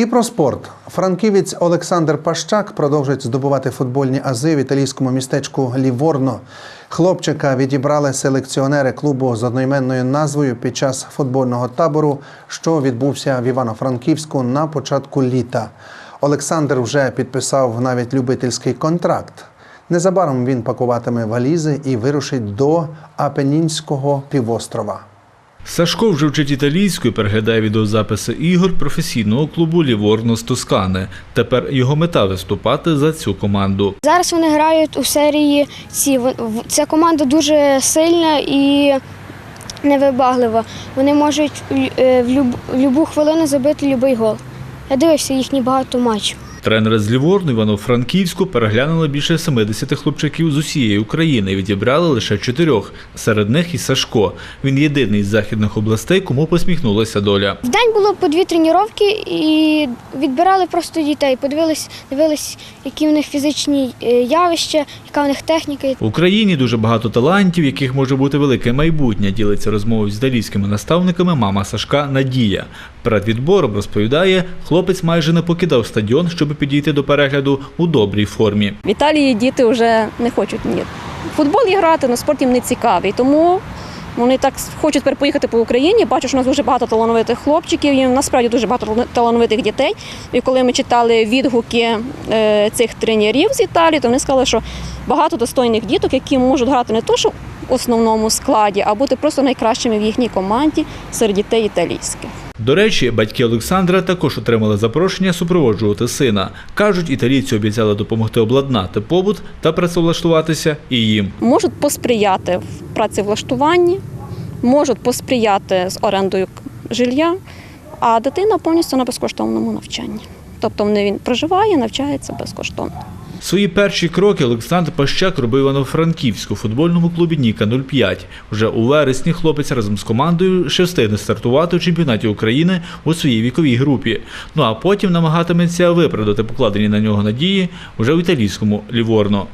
І про спорт. Франківець Олександр Пащак продовжить здобувати футбольні ази в італійському містечку Ліворно. Хлопчика відібрали селекціонери клубу з одноіменною назвою під час футбольного табору, що відбувся в Івано-Франківську на початку літа. Олександр вже підписав навіть любительський контракт. Незабаром він пакуватиме валізи і вирушить до Апенінського півострова. Сашко вже вчить італійську і переглядає відеозаписи ігор професійного клубу Ліворно з Тоскани. Тепер його мета виступати за цю команду. Зараз вони грають у серії в- Ця команда дуже сильна і невибаглива. Вони можуть е, в любу хвилину забити будь-який гол. Я дивився їхні багато матчів. Тренери з Ліворно Івано-Франківську переглянули більше 70 хлопчаків з усієї України і відібрали лише чотирьох. Серед них і Сашко. Він єдиний з західних областей, кому посміхнулася доля. В день було по дві тренування і відбирали просто дітей. Подивились, дивились, які в них фізичні е, явища, яка в них техніка. В Україні дуже багато талантів, яких може бути велике майбутнє. Ділиться розмовою з італійськими наставниками мама Сашка Надія. Перед відбором розповідає, хлопець майже не покидав стадіон, щоб підійти до перегляду у добрій формі. В Італії діти вже не хочуть ні. Футбол і грати, але спорт їм не цікавий. Тому вони так хочуть тепер поїхати по Україні. Бачу, що у нас дуже багато талановитих хлопчиків, і насправді дуже багато талановитих дітей. І коли ми читали відгуки е, цих тренерів з Італії, то вони сказали, що багато достойних діток, які можуть грати не то, що в основному складі, а бути просто найкращими в їхній команді серед дітей італійських. До речі, батьки Олександра також отримали запрошення супроводжувати сина. Кажуть, італійці обіцяли допомогти обладнати побут та працевлаштуватися і їм. можуть посприяти в працевлаштуванні, можуть посприяти з орендою жилья, а дитина повністю на безкоштовному навчанні. Тобто він проживає, навчається безкоштовно. Свої перші кроки Олександр Пащак робив Івано-Франківську футбольному клубі Ніка 05. Вже у вересні хлопець разом з командою ще встигне стартувати у чемпіонаті України у своїй віковій групі. Ну а потім намагатиметься виправдати покладені на нього надії вже в італійському Ліворно.